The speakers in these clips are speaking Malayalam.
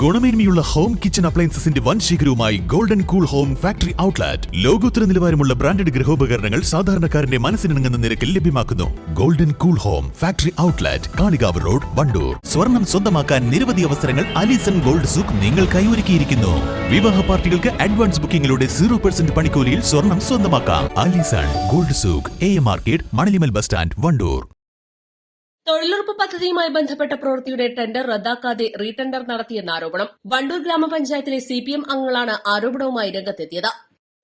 ഗുണമേന്മയുള്ള ഹോം കിച്ചൺ അപ്ലയൻസസിന്റെ വൻ ശേഖരവുമായി golden cool home factory outlet ലോകോത്തര നിലവാരമുള്ള ബ്രാൻഡഡ് ഗൃഹോപകരണങ്ങൾ സാധാരണക്കാരന്റെ മനസ്സിനിണങ്ങുന്ന നിരക്കിൽ ലഭ്യമാക്കുന്നു. Golden cool home factory outlet Kalikavu road Wandoor. സ്വർണം സ്വന്തമാക്കാൻ നിരവധി അവസരങ്ങൾ അലീസൺ ഗോൾഡ് സൂക്ക് നിങ്ങൾക്കായി ഒരുക്കിയിരിക്കുന്നു. വിവാഹ പാർട്ടികൾക്ക് അഡ്വാൻസ് ബുക്കിംഗിലൂടെ സീറോ പെർസെന്റ് പണിക്കൂലിയിൽ സ്വർണം സ്വന്തമാക്കാം. Alison gold souk A M market Manalimal bus stand Wandoor. തൊഴിലുറപ്പ് പദ്ധതിയുമായി ബന്ധപ്പെട്ട പ്രവൃത്തിയുടെ ടെൻഡർ റദ്ദാക്കാതെ റീടെൻഡർ നടത്തിയെന്ന ആരോപണം വണ്ടൂർ ഗ്രാമപഞ്ചായത്തിലെ സി പി എം അംഗങ്ങളാണ് ആരോപണവുമായി രംഗത്തെത്തിയത്.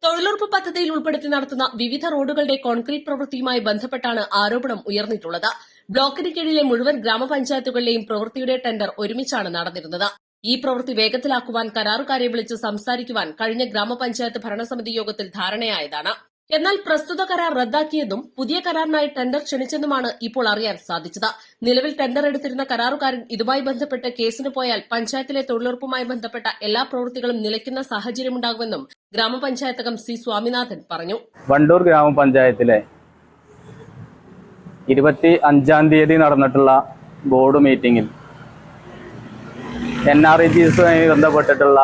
തൊഴിലുറപ്പ് പദ്ധതിയിൽ ഉൾപ്പെടുത്തി നടത്തുന്ന വിവിധ റോഡുകളുടെ കോൺക്രീറ്റ് പ്രവൃത്തിയുമായി ബന്ധപ്പെട്ടാണ് ആരോപണം ഉയർന്നിട്ടുള്ളത്. ബ്ലോക്കിന് കീഴിലെ മുഴുവൻ ഗ്രാമപഞ്ചായത്തുകളിലെയും പ്രവൃത്തിയുടെ ടെൻഡർ ഒരുമിച്ചാണ് നടന്നിരുന്നത്. ഈ പ്രവൃത്തി വേഗത്തിലാക്കുവാൻ കരാറുകാരെ വിളിച്ച് സംസാരിക്കുവാൻ കഴിഞ്ഞ ഗ്രാമപഞ്ചായത്ത് ഭരണസമിതി യോഗത്തിൽ ധാരണയായതാണ്. എന്നാൽ പ്രസ്തുത കരാർ റദ്ദാക്കിയെന്നും പുതിയ കരാറിനായി ടെൻഡർ ക്ഷണിച്ചെന്നുമാണ് ഇപ്പോൾ അറിയാൻ സാധിച്ചത്. നിലവിൽ ടെൻഡർ എടുത്തിരുന്ന കരാറുകാരൻ ഇതുമായി ബന്ധപ്പെട്ട് കേസിന് പോയാൽ പഞ്ചായത്തിലെ തൊഴിലുറപ്പുമായി ബന്ധപ്പെട്ട എല്ലാ പ്രവൃത്തികളും നിലയ്ക്കുന്ന സാഹചര്യമുണ്ടാകുമെന്നും ഗ്രാമപഞ്ചായത്തകം സി സ്വാമിനാഥൻ പറഞ്ഞു. വണ്ടൂർ ഗ്രാമപഞ്ചായത്തിലെ ഇരുപത്തി അഞ്ചാം തീയതി നടന്നിട്ടുള്ള ബോർഡ് മീറ്റിംഗിൽ എൻ ആർ ഇ ജി എസുമായി ബന്ധപ്പെട്ടിട്ടുള്ള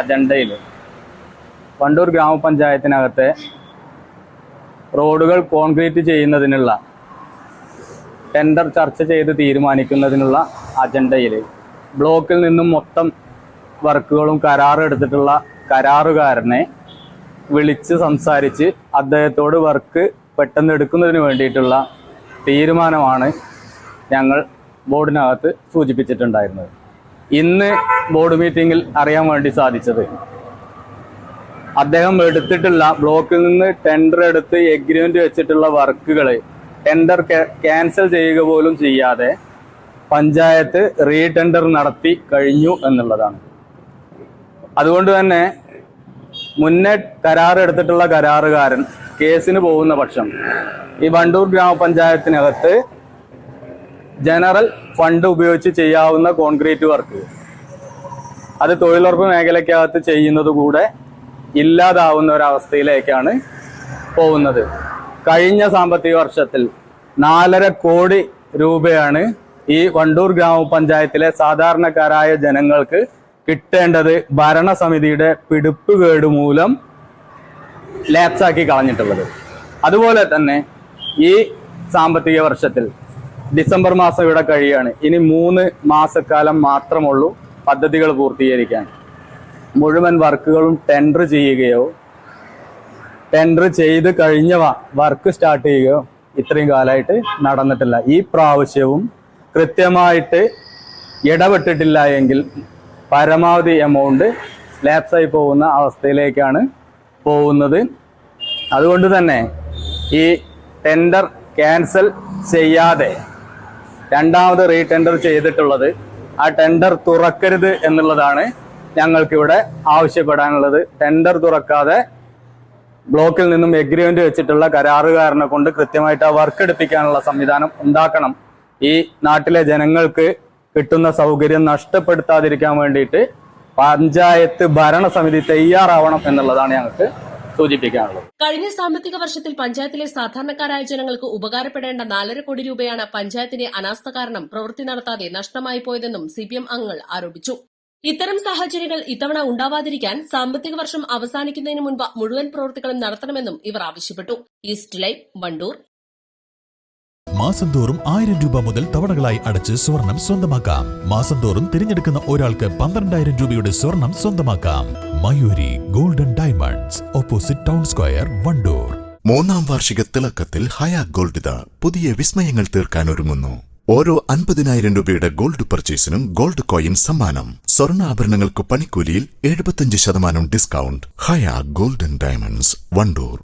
അജണ്ടയിൽ വണ്ടൂർ ഗ്രാമപഞ്ചായത്തിനകത്തെ റോഡുകൾ കോൺക്രീറ്റ് ചെയ്യുന്നതിനുള്ള ടെൻഡർ ചർച്ച ചെയ്ത് തീരുമാനിക്കുന്നതിനുള്ള അജണ്ടയിൽ ബ്ലോക്കിൽ നിന്നും മൊത്തം വർക്കുകളും കരാറെടുത്തിട്ടുള്ള കരാറുകാരനെ വിളിച്ച് സംസാരിച്ച് അദ്ദേഹത്തോട് വർക്ക് പെട്ടെന്ന് എടുക്കുന്നതിന് വേണ്ടിയിട്ടുള്ള തീരുമാനമാണ് ഞങ്ങൾ ബോർഡിനകത്ത് സൂചിപ്പിച്ചിട്ടുണ്ടായിരുന്നത്. ഇന്ന് ബോർഡ് മീറ്റിംഗിൽ അറിയാൻ വേണ്ടി സാധിച്ചത് അദ്ദേഹം എടുത്തിട്ടുള്ള ബ്ലോക്കിൽ നിന്ന് ടെൻഡർ എടുത്ത് എഗ്രിമെന്റ് വെച്ചിട്ടുള്ള വർക്കുകൾ ടെൻഡർ ക്യാൻസൽ ചെയ്യുക പോലും ചെയ്യാതെ പഞ്ചായത്ത് റീടെൻഡർ നടത്തി കഴിഞ്ഞു എന്നുള്ളതാണ്. അതുകൊണ്ട് തന്നെ മുന്നേ കരാർ എടുത്തിട്ടുള്ള കരാറുകാരൻ കേസിന് പോകുന്ന പക്ഷം ഈ വണ്ടൂർ ഗ്രാമപഞ്ചായത്തിനകത്ത് ജനറൽ ഫണ്ട് ഉപയോഗിച്ച് ചെയ്യാവുന്ന കോൺക്രീറ്റ് വർക്ക് അത് തൊഴിലുറപ്പ് മേഖലയ്ക്കകത്ത് ചെയ്യുന്നത് കൂടെ ഇല്ലാതാവുന്ന ഒരവസ്ഥയിലേക്കാണ് പോകുന്നത്. കഴിഞ്ഞ സാമ്പത്തിക വർഷത്തിൽ നാലര കോടി രൂപയാണ് ഈ വണ്ടൂർ ഗ്രാമപഞ്ചായത്തിലെ സാധാരണക്കാരായ ജനങ്ങൾക്ക് കിട്ടേണ്ടത് ഭരണസമിതിയുടെ പിടിപ്പുകേട് മൂലം ലാപ്സാക്കി കളഞ്ഞിട്ടുള്ളത്. അതുപോലെ തന്നെ ഈ സാമ്പത്തിക വർഷത്തിൽ ഡിസംബർ മാസം ഇവിടെ കഴിയാണ്. ഇനി മൂന്ന് മാസക്കാലം മാത്രമുള്ളൂ പദ്ധതികൾ പൂർത്തീകരിക്കാൻ. മുഴുവൻ വർക്കുകളും ടെൻഡർ ചെയ്യുകയോ ടെൻഡർ ചെയ്ത് കഴിഞ്ഞ വർക്ക് സ്റ്റാർട്ട് ചെയ്യുകയോ ഇത്രയും കാലമായിട്ട് നടന്നിട്ടില്ല. ഈ പ്രാവശ്യവും കൃത്യമായിട്ട് ഇടപെട്ടിട്ടില്ല എങ്കിൽ പരമാവധി എമൗണ്ട് ലാപ്സായി പോകുന്ന അവസ്ഥയിലേക്കാണ് പോകുന്നത്. അതുകൊണ്ട് തന്നെ ഈ ടെൻഡർ ക്യാൻസൽ ചെയ്യാതെ രണ്ടാമത് റീടെൻഡർ ചെയ്തിട്ടുള്ളത് ആ ടെൻഡർ തുറക്കരുത് എന്നുള്ളതാണ് ഞങ്ങൾക്കിവിടെ ആവശ്യപ്പെടാനുള്ളത് ടെൻഡർ തുറക്കാതെ ബ്ലോക്കിൽ നിന്നും എഗ്രിമെന്റ് വെച്ചിട്ടുള്ള കരാറുകാരനെ കൊണ്ട് കൃത്യമായിട്ട് ആ വർക്ക് എടുപ്പിക്കാനുള്ള സംവിധാനം ഉണ്ടാക്കണം. ഈ നാട്ടിലെ ജനങ്ങൾക്ക് കിട്ടുന്ന സൗകര്യം നഷ്ടപ്പെടുത്താതിരിക്കാൻ വേണ്ടിയിട്ട് പഞ്ചായത്ത് ഭരണസമിതി തയ്യാറാവണം എന്നുള്ളതാണ് ഞങ്ങൾക്ക് സൂചിപ്പിക്കാനുള്ളത്. കഴിഞ്ഞ സാമ്പത്തിക വർഷത്തിൽ പഞ്ചായത്തിലെ സാധാരണക്കാരായ ജനങ്ങൾക്ക് ഉപകാരപ്പെടേണ്ട നാലര കോടി രൂപയാണ് പഞ്ചായത്തിന്റെ അനാസ്ഥ കാരണം പ്രവൃത്തി നടത്താതെ നഷ്ടമായി പോയതെന്നും സിപിഎം അംഗങ്ങൾ ആരോപിച്ചു. ഇത്തരം സാഹചര്യങ്ങൾ ഇത്തവണ ഉണ്ടാവാതിരിക്കാൻ സാമ്പത്തിക വർഷം അവസാനിക്കുന്നതിന് മുൻപ് മുഴുവൻ പ്രവൃത്തികളും നടത്തണമെന്നും ഇവർ ആവശ്യപ്പെട്ടു. East live Wandoor. മാസം തോറും ആയിരം രൂപ മുതൽ തവണകളായി അടച്ച് സ്വർണം സ്വന്തമാക്കാം. മാസം തോറും തിരഞ്ഞെടുക്കുന്ന ഒരാൾക്ക് പന്ത്രണ്ടായിരം രൂപയുടെ സ്വർണം സ്വന്തമാക്കാം. Mayuri golden diamonds opposite town square Wandoor. മൂന്നാം വാർഷിക തിളക്കത്തിൽ ഹയാ ഗോൾഡ് പുതിയ വിസ്മയങ്ങൾ തീർക്കാൻ ഒരുങ്ങുന്നു. ഓരോ അൻപതിനായിരം രൂപയുടെ ഗോൾഡ് പർച്ചേസിനും ഗോൾഡ് കോയിൻ സമ്മാനം. സ്വർണാഭരണങ്ങൾക്ക് പണിക്കൂലിയിൽ എഴുപത്തഞ്ച് ശതമാനം ഡിസ്കൗണ്ട്. ഹയാ ഗോൾഡൻ ഡയമണ്ട്സ് വണ്ടൂർ.